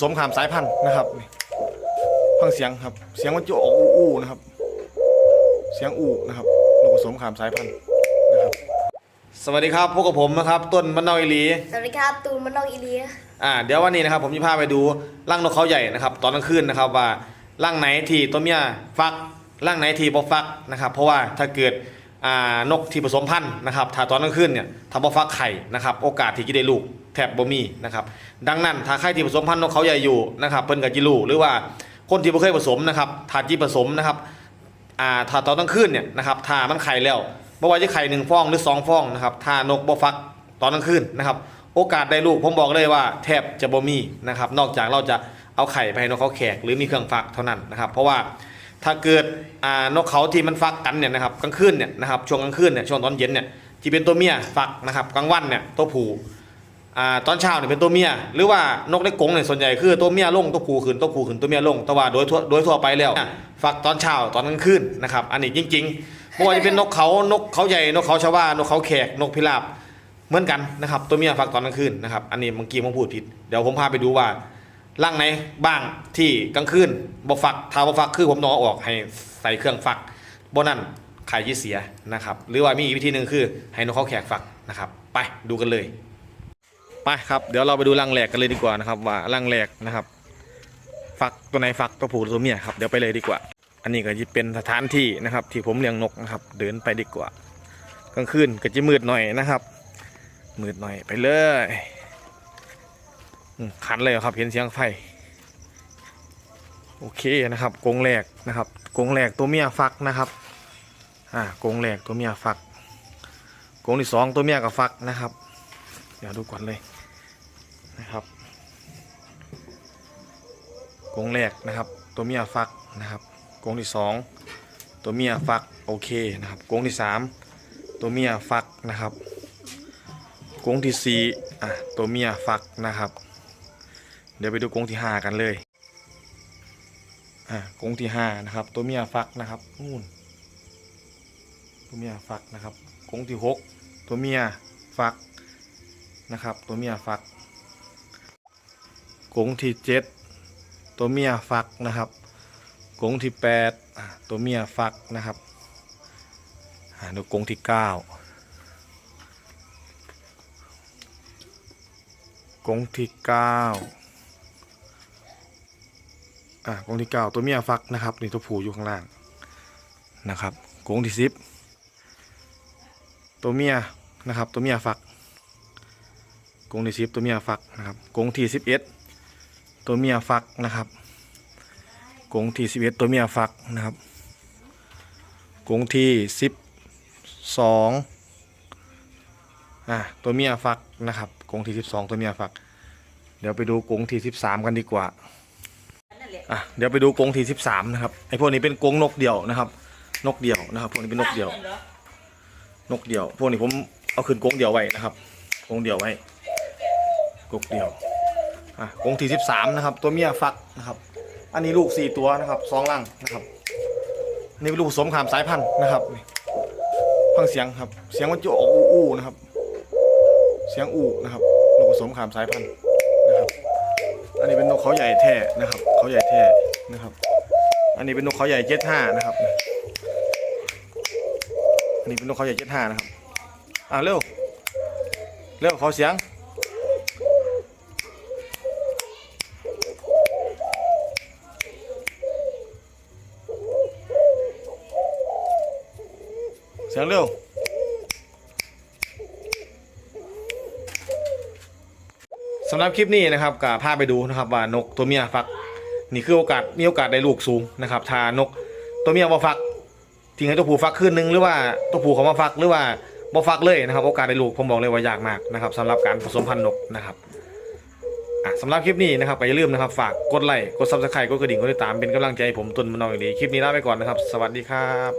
สมขามสายพันธุ์นะครับนี่ฟังเสียงครับ เสียงมันจะออกอู้อู้นะครับ เสียงอู้นะครับลูกผสมขามสายพันธุ์นะครับ สวัสดีครับพวกกับผมนะครับต้นมะนาวอีหลี สวัสดีครับตูนมันนอกอีเลียอ่าเดี๋ยววันนี้นะครับผมจะพาไปดูร่างนกเขาใหญ่นะครับ ตอนกลางคืนนะครับว่าร่างไหนที่ตัวเมียฟักร่างไหนที่บ่ฟักนะครับ เพราะว่าถ้าเกิดอ่านกที่ผสมพันธุ์นะครับถ้าตอนกลางคืนเนี่ยถ้าบ่ฟักไข่นะครับ โอกาสที่จะได้ลูกแทบบ่มีนะครับดังนั้นถ้าใครที่ผสมพันธุ์นกเขาใหญ่อยู่นะครับเพิ่นก็จิรู้หรือว่าคนที่บ่เคยผสมนะครับถ้าจีผสมนะครับอ่าถ้าตอนกลางคืนเนี่ยนะครับถ้ามันไข่แล้วบ่ว่าจะไข่หนึ่งฟองหรือสองฟองนะครับถ้านกบ่ฟักตอนกลางคืนนะครับ โอกาสได้ลูกผมบอกเลยว่าแทบจะบ่มีนะครับนอกจากเราจะเอาไข่ไปให้นกเขาแขกหรือมีเครื่องฟักเท่านั้นนะครับเพราะว่าถ้าเกิดอ่านกเขาที่มันฟักกันเนี่ยนะครับกลางคืนเนี่ยนะครับช่วงกลางคืนเนี่ยช่วงตอนเย็นเนี่ยที่เป็นตัวเมียฟักนะครับกลางวันเนี่ยตัวผู้ อ่าตอนเช้าเนี่ยเป็นตัวเมีย หรือว่านกในกรงเนี่ยส่วนใหญ่คือตัวเมียลงตัวผู้ขึ้นตัวผู้ขึ้นตัวเมียลงแต่ว่าโดยทั่วโดยทั่วไปแล้วฟักตอนเช้าตอนกลางคืนนะครับอันนี้จริงๆไม่ว่าจะเป็นนกเขานกเขาใหญ่นกเขาชาวานกเขาแขกนกพิราบเหมือนกันนะครับตัวเมียฟักตอนกลางคืนนะครับอันนี้เมื่อกี้ผมพูดผิดเดี๋ยวผมพาไปดูว่าร่างไหนบ้างที่กลางคืนบ่ฟักถ้าบ่ฟักคือผมต้องเออกให้ใส่เครื่องฟักบ่นั่นไข่ยี่เสียนะครับหรือว่ามีอีกวิธีหนึ่งคือให้นกเขาแขกฟักนะครับ ไปดูกันเลย ไปครับเดี๋ยวเราไปดูรังแหลกกันเลยดีกว่านะครับ ว่ารังแหลกนะครับ ฟักตัวไหนฟักตัวผู้ตัวเมียครับเดี๋ยวไปเลยดีกว่า อันนี้ก็จะเป็นสถานที่นะครับ ที่ผมเลี้ยงนกนะครับ เดินไปดีกว่ากลางคืนก็จะมืดหน่อยนะครับ มืดหน่อยไปเลยขันเลยครับเห็นเสียงไฟโอเคนะครับกงแรกนะครับกงแรกตัวเมียฟักนะครับอ่ากงแรกตัวเมียฟักกงที่สองตัวเมียกับฟักนะครับ เดี๋ยวดูก่อนเลย นะครับกรงแรกนะครับ ตัวเมียฟักนะครับกรงที่สองตัวเมียฟักโอเคนะครับกรงที่สามตัวเมียฟักนะครับกรงที่สี่อะตัวเมียฟักนะครับ เดี๋ยวไปดูกรงที่ห้ากันเลยอะกรงที่ห้านะครับ ตัวเมียฟักนะครับนู่นตัวเมียฟักนะครับกรงที่หกตัวเมียฟักนะครับ ตัวเมียฟัก กงที่เจ็ดตัวเมียฟักนะครับกงที่แปดตัวเมียฟักนะครับดูกงที่เก้ากงที่เก้าอะกงที่เก้าตัวเมียฟักนะครับนี่ตัวผูอยู่ข้างล่างนะครับกงที่สิบตัวเมียนะครับตัวเมียฟักกงที่สิบตัวเมียฟักนะครับกงที่สิบเอ็ด ตัวเมียฟักนะครับกงที่สิบเอ็ดตัวเมียฟักนะครับกงที่สิบสองอะตัวเมียฟักนะครับกงที่สิบสองตัวเมียฟัก เดี๋ยวไปดูกงที่สิบสามกันดีกว่าอะเดี๋ยวไปดูกงที่สิบสามนะครับไอพวกนี้เป็นกงนกเดี่ยวนะครับ นกเดี่ยวนะครับพวกนี้เป็นนกเดี่ยว นกเดี่ยว พวกนี้ผมเอาขึ้นกงเดี่ยวไว้นะครับกงเดี่ยวไว้กงเดี่ยว อะกรงที่สิบสามนะครับ ตัวเมียฟักนะครับ อันนี้ลูกสี่ตัวนะครับสองลังนะครับ นี่เป็นลูกผสมขามสายพันธุ์นะครับฟังเสียงครับ เสียงมันจะออกอู้อู้นะครับ เสียงอูนะครับ ลูกผสมขามสายพันธุ์นะครับ อันนี้เป็นนกเขาใหญ่แท้นะครับ เขาใหญ่แท้นะครับ อันนี้เป็นนกเขาใหญ่เจ็ดห้านะครับ อันนี้เป็นนกเขาใหญ่เจ็ดห้านะครับ อ่าเร็ว เร็วขอเสียง สียงเร็วสำหรับคลิปนี้นะครับก็พาไปดูนะครับว่านกตัวเมียฟัก นี่คือโอกาสมีโอกาสได้ลูกสูงนะครับถ้านกตัวเมียบ่ฟักทิ้งให้ตัวผู้ฟักคืนนึงหรือว่าตัวผู้เขามาฟักหรือว่าบ่ฟักเลยนะครับโอกาสได้ลูกผมบอกเลยว่ายากมากนะครับสำหรับการผสมพันธุ์นกนะครับอะสำหรับคลิปนี้นะครับอย่าลืมนะครับฝากกดไลค์กดซับสไครต์กดกระดิ่งกดติดตามเป็นกำลังใจให้ผมตุนมันนองอย่างดีคลิปนี้ลาไปก่อนนะครับ สวัสดีครับ